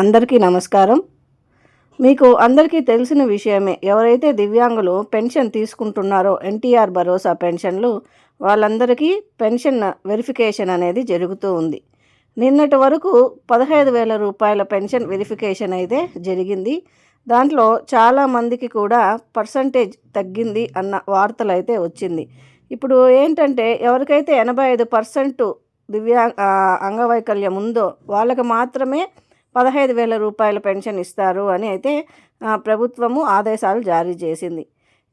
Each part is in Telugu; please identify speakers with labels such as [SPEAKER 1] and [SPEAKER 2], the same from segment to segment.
[SPEAKER 1] అందరికీ నమస్కారం. మీకు అందరికీ తెలిసిన విషయమే ఎవరైతే దివ్యాంగులు పెన్షన్ తీసుకుంటున్నారో ఎన్టీఆర్ భరోసా పెన్షన్లు వాళ్ళందరికీ పెన్షన్ వెరిఫికేషన్ అనేది జరుగుతూ ఉంది. నిన్నటి వరకు పదహైదు వేల రూపాయల పెన్షన్ వెరిఫికేషన్ అయితే జరిగింది. దాంట్లో చాలామందికి కూడా పర్సంటేజ్ తగ్గింది అన్న వార్తలు అయితే వచ్చింది. ఇప్పుడు ఏంటంటే ఎవరికైతే ఎనభై ఐదు పర్సెంట్ దివ్యాంగ అంగవైకల్యం ఉందో వాళ్ళకి మాత్రమే పదహైదు వేల రూపాయల పెన్షన్ ఇస్తారు అని అయితే ప్రభుత్వము ఆదేశాలు జారీ చేసింది.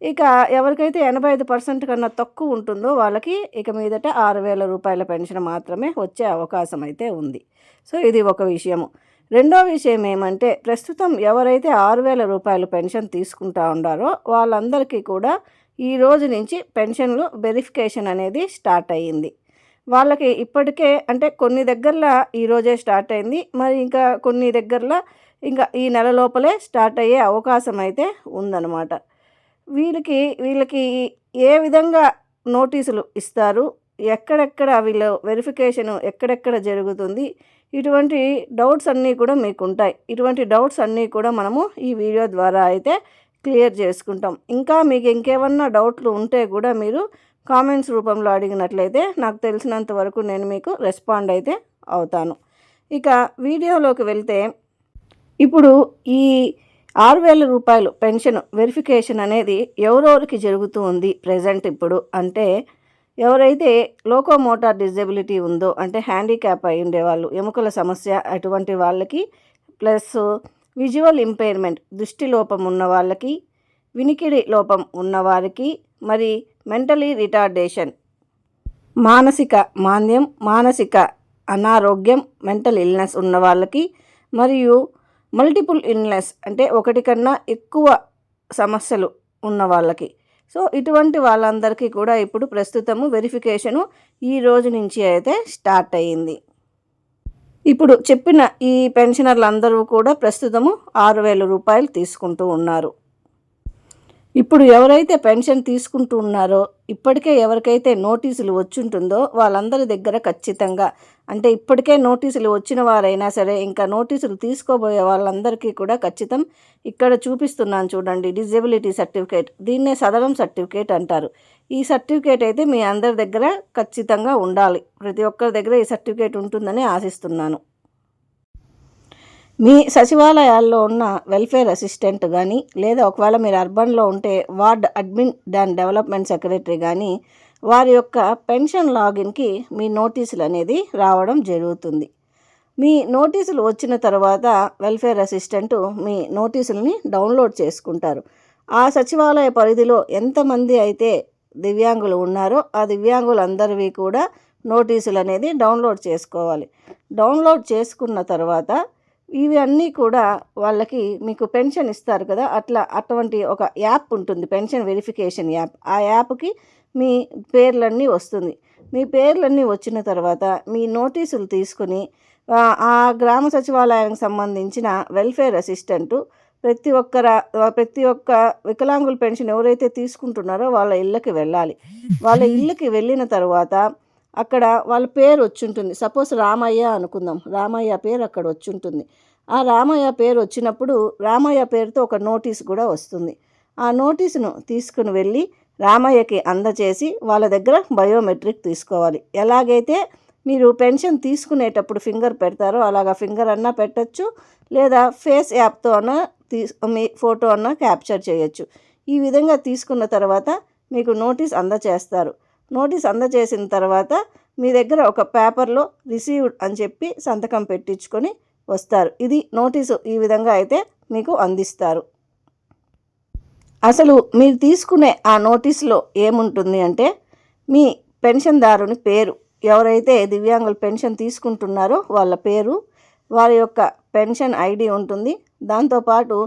[SPEAKER 1] ఇక ఎవరికైతే ఎనభై ఐదు పర్సెంట్ కన్నా తక్కువ ఉంటుందో వాళ్ళకి ఇక మీదట ఆరు వేల రూపాయల పెన్షన్ మాత్రమే వచ్చే అవకాశం అయితే ఉంది. సో ఇది ఒక విషయము. రెండో విషయం ఏమంటే ప్రస్తుతం ఎవరైతే ఆరు వేల రూపాయల పెన్షన్ తీసుకుంటా ఉండారో వాళ్ళందరికీ కూడా ఈ రోజు నుంచి పెన్షన్లు వెరిఫికేషన్ అనేది స్టార్ట్ అయ్యింది. వాళ్ళకి ఇప్పటికే అంటే కొన్ని దగ్గరలో ఈరోజే స్టార్ట్ అయింది. మరి ఇంకా కొన్ని దగ్గరలో ఇంకా ఈ నెల లోపలే స్టార్ట్ అయ్యే అవకాశం అయితే ఉందన్నమాట. వీళ్ళకి వీళ్ళకి ఏ విధంగా నోటీసులు ఇస్తారు? ఎక్కడెక్కడ వీళ్ళు వెరిఫికేషన్ ఎక్కడెక్కడ జరుగుతుంది? ఇటువంటి డౌట్స్ అన్నీ కూడా మీకు ఉంటాయి ఇటువంటి డౌట్స్ అన్నీ కూడా మనము ఈ వీడియో ద్వారా అయితే క్లియర్ చేసుకుంటాం. ఇంకా మీకు ఇంకేమన్నా డౌట్లు ఉంటే కూడా మీరు కామెంట్స్ రూపంలో అడిగినట్లయితే నాకు తెలిసినంత వరకు నేను మీకు రెస్పాండ్ అయితే అవుతాను. ఇక వీడియోలోకి వెళ్తే ఇప్పుడు ఈ ఆరు వేల రూపాయలు పెన్షన్ వెరిఫికేషన్ అనేది ఎవరెవరికి జరుగుతూ ఉంది ప్రజెంట్ ఇప్పుడు? అంటే ఎవరైతే లోకోమోటార్ డిజబిలిటీ ఉందో అంటే హ్యాండిక్యాప్ అయి ఉండేవాళ్ళు ఎముకల సమస్య అటువంటి వాళ్ళకి ప్లస్ విజువల్ ఇంపైర్మెంట్ దృష్టి లోపం ఉన్న వాళ్ళకి వినికిడి లోపం ఉన్నవారికి మరి మెంటలీ రిటార్డేషన్. మానసిక మాంద్యం మానసిక అనారోగ్యం మెంటల్ ఇల్నెస్ ఉన్న వాళ్ళకి మరియు మల్టిపుల్ ఇల్నెస్ అంటే ఒకటి కన్నా ఎక్కువ సమస్యలు ఉన్న వాళ్ళకి సో ఇటువంటి వాళ్ళందరికీ కూడా ఇప్పుడు ప్రస్తుతము వెరిఫికేషను ఈ రోజు నుంచి అయితే స్టార్ట్ అయ్యింది. ఇప్పుడు చెప్పిన ఈ పెన్షనర్లు అందరూ కూడా ప్రస్తుతము ఆరు వేల రూపాయలు తీసుకుంటూ ఉన్నారు. ఇప్పుడు ఎవరైతే పెన్షన్ తీసుకుంటూ ఉన్నారో ఇప్పటికే ఎవరికైతే నోటీసులు వచ్చుంటుందో వాళ్ళందరి దగ్గర ఖచ్చితంగా. అంటే ఇప్పటికే నోటీసులు వచ్చిన వారైనా సరే ఇంకా నోటీసులు తీసుకోబోయే వాళ్ళందరికీ కూడా ఖచ్చితం ఇక్కడ చూపిస్తున్నాను చూడండి డిజబిలిటీ సర్టిఫికేట్. దీన్నే సదరం సర్టిఫికేట్ అంటారు. ఈ సర్టిఫికేట్ అయితే మీ అందరి దగ్గర ఖచ్చితంగా ఉండాలి. ప్రతి ఒక్కరి దగ్గర ఈ సర్టిఫికేట్ ఉంటుందని ఆశిస్తున్నాను. మీ సచివాలయాల్లో ఉన్న వెల్ఫేర్ అసిస్టెంట్ కానీ లేదా ఒకవేళ మీరు అర్బన్లో ఉంటే ward admin and development secretary కానీ వారి యొక్క పెన్షన్ లాగిన్కి మీ నోటీసులు అనేది రావడం జరుగుతుంది. మీ నోటీసులు వచ్చిన తర్వాత వెల్ఫేర్ అసిస్టెంట్ మీ నోటీసుల్ని డౌన్లోడ్ చేసుకుంటారు. ఆ సచివాలయ పరిధిలో ఎంతమంది అయితే దివ్యాంగులు ఉన్నారో ఆ దివ్యాంగులందరివి కూడా నోటీసులు అనేది డౌన్లోడ్ చేసుకోవాలి. డౌన్లోడ్ చేసుకున్న తర్వాత ఇవి అన్నీ కూడా వాళ్ళకి మీకు పెన్షన్ ఇస్తారు కదా అట్లా అటువంటి ఒక యాప్ ఉంటుంది పెన్షన్ వెరిఫికేషన్ యాప్. ఆ యాప్కి మీ పేర్లన్నీ వస్తుంది. మీ పేర్లన్నీ వచ్చిన తర్వాత మీ నోటీసులు తీసుకుని ఆ, ఆ గ్రామ సచివాలయానికి సంబంధించిన వెల్ఫేర్ అసిస్టెంటు ప్రతి ఒక్కర ప్రతి ఒక్క వికలాంగుల పెన్షన్ ఎవరైతే తీసుకుంటున్నారో వాళ్ళ ఇళ్ళకి వెళ్ళాలి. వాళ్ళ ఇళ్ళకి వెళ్ళిన తర్వాత అక్కడ వాళ్ళ పేరు వచ్చుంటుంది. సపోజ్ రామయ్య అనుకుందాం. రామయ్య పేరు అక్కడ వచ్చుంటుంది. ఆ రామయ్య పేరు వచ్చినప్పుడు రామయ్య పేరుతో ఒక నోటీస్ కూడా వస్తుంది. ఆ నోటీసును తీసుకుని వెళ్ళి రామయ్యకి అందచేసి వాళ్ళ దగ్గర బయోమెట్రిక్ తీసుకోవాలి. ఎలాగైతే మీరు పెన్షన్ తీసుకునేటప్పుడు ఫింగర్ పెడతారో అలాగా ఫింగర్ అన్నా పెట్టచ్చు. లేదా ఫేస్ యాప్తో అన్నా తీ మీ ఫోటో అన్నా క్యాప్చర్ చేయొచ్చు. ఈ విధంగా తీసుకున్న తర్వాత మీకు నోటీస్ అందచేస్తారు. నోటీస్ అందజేసిన తర్వాత మీ దగ్గర ఒక పేపర్లో రిసీవ్డ్ అని చెప్పి సంతకం పెట్టించుకొని వస్తారు. ఇది నోటీసు ఈ విధంగా అయితే మీకు అందిస్తారు. అసలు మీరు తీసుకునే ఆ నోటీస్లో ఏముంటుంది అంటే మీ పెన్షన్దారుని పేరు. ఎవరైతే దివ్యాంగుల పెన్షన్ తీసుకుంటున్నారో వాళ్ళ పేరు వారి యొక్క పెన్షన్ ఐడి ఉంటుంది. దాంతోపాటు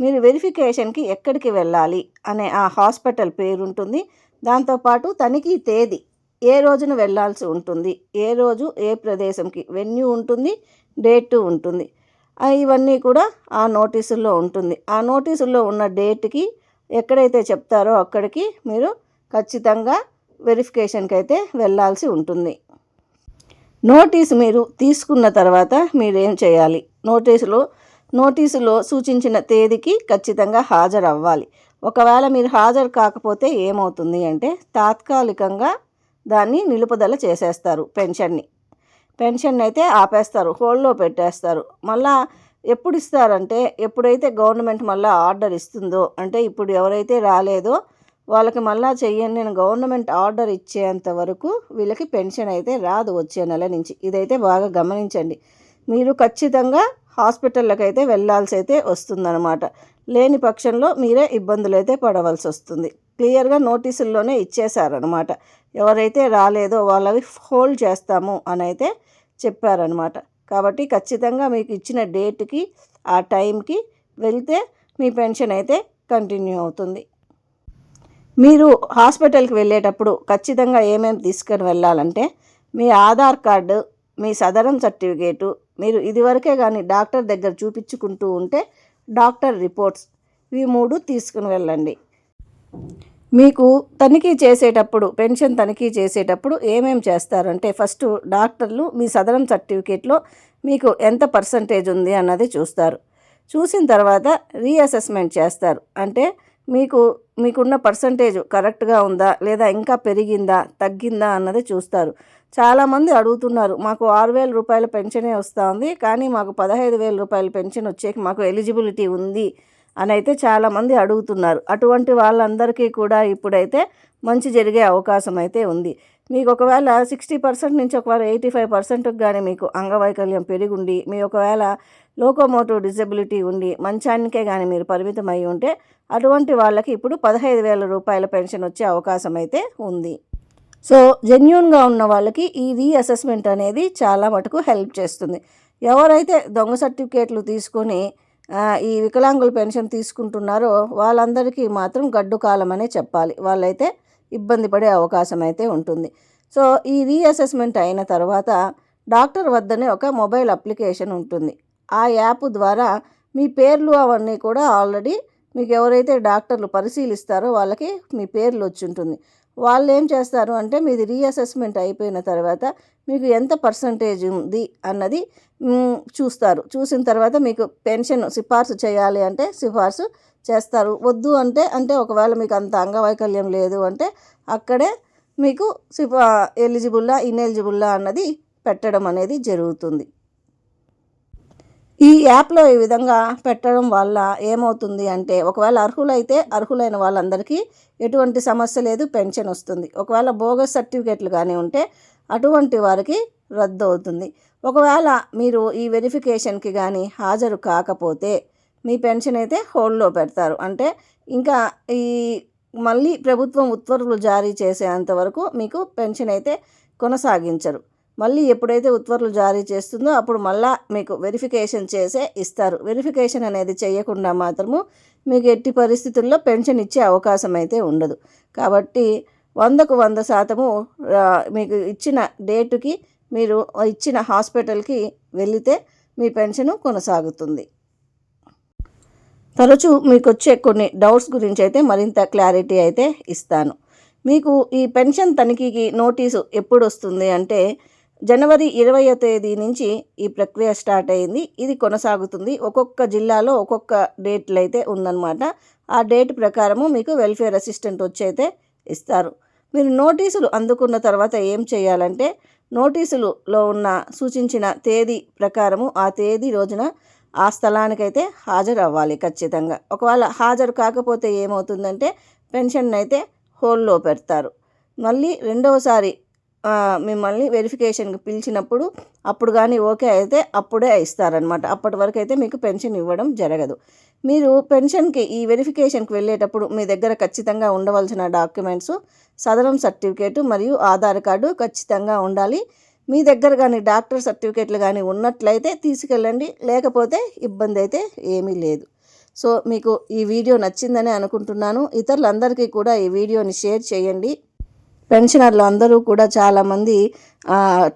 [SPEAKER 1] మీరు వెరిఫికేషన్కి ఎక్కడికి వెళ్ళాలి అనే ఆ హాస్పిటల్ పేరు ఉంటుంది దాంతోపాటు తనిఖీ తేదీ ఏ రోజున వెళ్ళాల్సి ఉంటుంది ఏ రోజు ఏ ప్రదేశంకి వెన్యూ ఉంటుంది డేట్ ఉంటుంది. ఇవన్నీ కూడా ఆ నోటీసుల్లో ఉంటుంది. ఆ నోటీసుల్లో ఉన్న డేట్కి ఎక్కడైతే చెప్తారో అక్కడికి మీరు ఖచ్చితంగా వెరిఫికేషన్కి అయితే వెళ్ళాల్సి ఉంటుంది. నోటీస్ మీరు తీసుకున్న తర్వాత మీరేం చేయాలి? నోటీసులో నోటీసులో సూచించిన తేదీకి ఖచ్చితంగా హాజరు అవ్వాలి ఒకవేళ మీరు హాజరు కాకపోతే ఏమవుతుంది అంటే తాత్కాలికంగా దాన్ని నిలుపుదల చేసేస్తారు పెన్షన్ని. పెన్షన్ అయితే ఆపేస్తారు హోల్డ్లో పెట్టేస్తారు. మళ్ళా ఎప్పుడు ఇస్తారంటే ఎప్పుడైతే గవర్నమెంట్ మళ్ళీ ఆర్డర్ ఇస్తుందో అంటే ఇప్పుడు ఎవరైతే రాలేదో వాళ్ళకి మళ్ళా చెయ్యండి నేను గవర్నమెంట్ ఆర్డర్ ఇచ్చేంత వరకు వీళ్ళకి పెన్షన్ అయితే రాదు వచ్చే నెల నుంచి. ఇదైతే బాగా గమనించండి. మీరు ఖచ్చితంగా హాస్పిటల్కి అయితే వెళ్ళాల్సి అయితే వస్తుందన్నమాట. లేని పక్షంలో మీరే ఇబ్బందులు అయితే పడవలసి వస్తుంది. క్లియర్గా నోటీసుల్లోనే ఇచ్చేశారనమాట ఎవరైతే రాలేదో వాళ్ళవి హోల్డ్ చేస్తాము అని అయితే చెప్పారనమాట కాబట్టి ఖచ్చితంగా మీకు ఇచ్చిన డేట్కి ఆ టైంకి వెళ్తే మీ పెన్షన్ అయితే కంటిన్యూ అవుతుంది. మీరు హాస్పిటల్కి వెళ్ళేటప్పుడు ఖచ్చితంగా ఏమేమి తీసుకొని వెళ్ళాలంటే మీ ఆధార్ కార్డు మీ సదరం సర్టిఫికేటు మీరు ఇదివరకే కానీ డాక్టర్ దగ్గర చూపించుకుంటూ ఉంటే డాక్టర్ రిపోర్ట్స్. ఇవి మూడు తీసుకుని వెళ్ళండి. మీకు తనిఖీ చేసేటప్పుడు పెన్షన్ తనిఖీ చేసేటప్పుడు ఏమేమి చేస్తారంటే ఫస్ట్ డాక్టర్లు మీ సదరం సర్టిఫికేట్లో మీకు ఎంత పర్సంటేజ్ ఉంది అన్నది చూస్తారు. చూసిన తర్వాత రీఅసెస్మెంట్ చేస్తారు. అంటే మీకు మీకున్న పర్సంటేజ్ కరెక్ట్గా ఉందా? లేదా ఇంకా పెరిగిందా? తగ్గిందా అన్నది చూస్తారు. చాలామంది అడుగుతున్నారు మాకు ఆరు వేల రూపాయల పెన్షనే వస్తూ ఉంది కానీ మాకు పదహైదు వేల రూపాయల పెన్షన్ వచ్చేకి మాకు ఎలిజిబిలిటీ ఉంది అని అయితే చాలామంది అడుగుతున్నారు. అటువంటి వాళ్ళందరికీ కూడా ఇప్పుడైతే మంచి జరిగే అవకాశం అయితే ఉంది. మీకు ఒకవేళ సిక్స్టీ పర్సెంట్ నుంచి ఒకవేళ ఎయిటీ ఫైవ్ పర్సెంట్కి కానీ మీకు అంగవైకల్యం పెరిగుండి మీ ఒకవేళ లోకోమోటివ్ డిజబిలిటీ ఉండి మంచానికే కానీ మీరు పరిమితం అయి ఉంటే అటువంటి వాళ్ళకి ఇప్పుడు పదహైదు వేల రూపాయల పెన్షన్ వచ్చే అవకాశం అయితే ఉంది. సో జెన్యున్గా ఉన్న వాళ్ళకి ఈ రీఅసెస్మెంట్ అనేది చాలా మటుకు హెల్ప్ చేస్తుంది. ఎవరైతే దొంగ సర్టిఫికేట్లు తీసుకొని ఈ వికలాంగుల పెన్షన్ తీసుకుంటున్నారో వాళ్ళందరికీ మాత్రం గడ్డు కాలం అనే చెప్పాలి. వాళ్ళైతే ఇబ్బంది పడే అవకాశం అయితే ఉంటుంది. సో ఈ రీఅసెస్మెంట్ అయిన తర్వాత డాక్టర్ వద్దనే ఒక మొబైల్ అప్లికేషన్ ఉంటుంది. ఆ యాప్ ద్వారా మీ పేర్లు అవన్నీ కూడా ఆల్రెడీ మీకు ఎవరైతే డాక్టర్లు పరిశీలిస్తారో వాళ్ళకి మీ పేర్లు వచ్చి ఉంటుంది వాళ్ళు ఏం చేస్తారు అంటే మీది రీఅసెస్మెంట్ అయిపోయిన తర్వాత మీకు ఎంత పర్సంటేజ్ ఉంది అన్నది చూస్తారు. చూసిన తర్వాత మీకు పెన్షన్ సిఫార్సు చేయాలి అంటే సిఫార్సు చేస్తారు. వద్దు అంటే అంటే ఒకవేళ మీకు అంత అంగవైకల్యం లేదు అంటే అక్కడే మీకు సిఫా ఎలిజిబుల్లా ఇన్ఎలిజిబుల్లా అన్నది పెట్టడం అనేది జరుగుతుంది. ఈ యాప్లో ఈ విధంగా పెట్టడం వల్ల ఏమవుతుంది అంటే ఒకవేళ అర్హులైతే అర్హులైన వాళ్ళందరికీ ఎటువంటి సమస్య లేదు పెన్షన్ వస్తుంది. ఒకవేళ బోగస్ సర్టిఫికేట్లు కానీ ఉంటే అటువంటి వారికి రద్దు అవుతుంది ఒకవేళ మీరు ఈ వెరిఫికేషన్కి కానీ హాజరు కాకపోతే మీ పెన్షన్ అయితే హోల్డ్లో పెడతారు. అంటే ఇంకా ఈ మళ్ళీ ప్రభుత్వం ఉత్తర్వులు జారీ చేసేంత వరకు మీకు పెన్షన్ అయితే కొనసాగించరు. మళ్ళీ ఎప్పుడైతే ఉత్తర్వులు జారీ చేస్తుందో అప్పుడు మళ్ళా మీకు వెరిఫికేషన్ చేసే ఇస్తారు. వెరిఫికేషన్ అనేది చేయకుండా మాత్రము మీకు ఎట్టి పరిస్థితుల్లో పెన్షన్ ఇచ్చే అవకాశం అయితే ఉండదు. కాబట్టి వందకు వంద శాతము మీకు ఇచ్చిన డేటుకి మీరు ఇచ్చిన హాస్పిటల్కి వెళితే మీ పెన్షను కొనసాగుతుంది. తరచూ మీకు వచ్చే కొన్ని డౌట్స్ గురించి అయితే మరింత క్లారిటీ అయితే ఇస్తాను. మీకు ఈ పెన్షన్ తనిఖీకి నోటీసు ఎప్పుడు వస్తుంది అంటే జనవరి ఇరవయో తేదీ నుంచి ఈ ప్రక్రియ స్టార్ట్ అయింది. ఇది కొనసాగుతుంది. ఒక్కొక్క జిల్లాలో ఒక్కొక్క డేట్లు అయితే ఉందన్నమాట. ఆ డేట్ ప్రకారము మీకు వెల్ఫేర్ అసిస్టెంట్ వచ్చి అయితే ఇస్తారు. మీరు నోటీసులు అందుకున్న తర్వాత ఏం చేయాలంటే నోటీసులులో ఉన్న సూచించిన తేదీ ప్రకారము ఆ తేదీ రోజున ఆ స్థలానికైతే హాజరు అవ్వాలి ఖచ్చితంగా. ఒకవేళ హాజరు కాకపోతే ఏమవుతుందంటే పెన్షన్ అయితే హోల్లో పెడతారు. మళ్ళీ రెండవసారి మిమ్మల్ని వెరిఫికేషన్కి పిలిచినప్పుడు అప్పుడు కానీ ఓకే అయితే అప్పుడే ఇస్తారనమాట అప్పటి వరకు అయితే మీకు పెన్షన్ ఇవ్వడం జరగదు. మీరు పెన్షన్కి ఈ వెరిఫికేషన్కి వెళ్ళేటప్పుడు మీ దగ్గర ఖచ్చితంగా ఉండవలసిన డాక్యుమెంట్స్ సదరం సర్టిఫికేటు మరియు ఆధార్ కార్డు ఖచ్చితంగా ఉండాలి. మీ దగ్గర కానీ డాక్టర్ సర్టిఫికేట్లు కానీ ఉన్నట్లయితే తీసుకెళ్ళండి. లేకపోతే ఇబ్బంది అయితే ఏమీ లేదు. సో మీకు ఈ వీడియో నచ్చిందని అనుకుంటున్నాను. ఇతరులందరికీ కూడా ఈ వీడియోని షేర్ చేయండి. పెన్షనర్లు అందరూ కూడా చాలామంది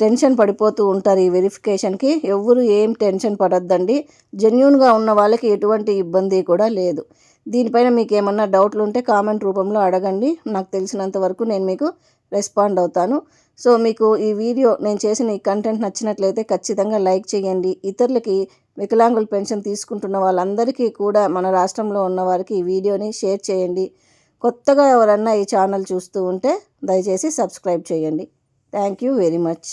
[SPEAKER 1] టెన్షన్ పడిపోతూ ఉంటారు ఈ వెరిఫికేషన్కి. ఎవరు ఏం టెన్షన్ పడొద్దండి. జెన్యున్గా ఉన్న వాళ్ళకి ఎటువంటి ఇబ్బంది కూడా లేదు. దీనిపైన మీకు ఏమన్నా డౌట్లు ఉంటే కామెంట్ రూపంలో అడగండి. నాకు తెలిసినంత వరకు నేను మీకు రెస్పాండ్ అవుతాను. సో మీకు ఈ వీడియో నేను చేసిన ఈ కంటెంట్ నచ్చినట్లయితే ఖచ్చితంగా లైక్ చేయండి. ఇతరులకి వికలాంగుల పెన్షన్ తీసుకుంటున్న వాళ్ళందరికీ కూడా మన రాష్ట్రంలో ఉన్న వారికి ఈ వీడియోని షేర్ చేయండి. కొత్తగా ఎవరన్నా ఈ ఛానల్ చూస్తూ ఉంటే దయచేసి సబ్స్క్రైబ్ చేయండి. Thank you very much.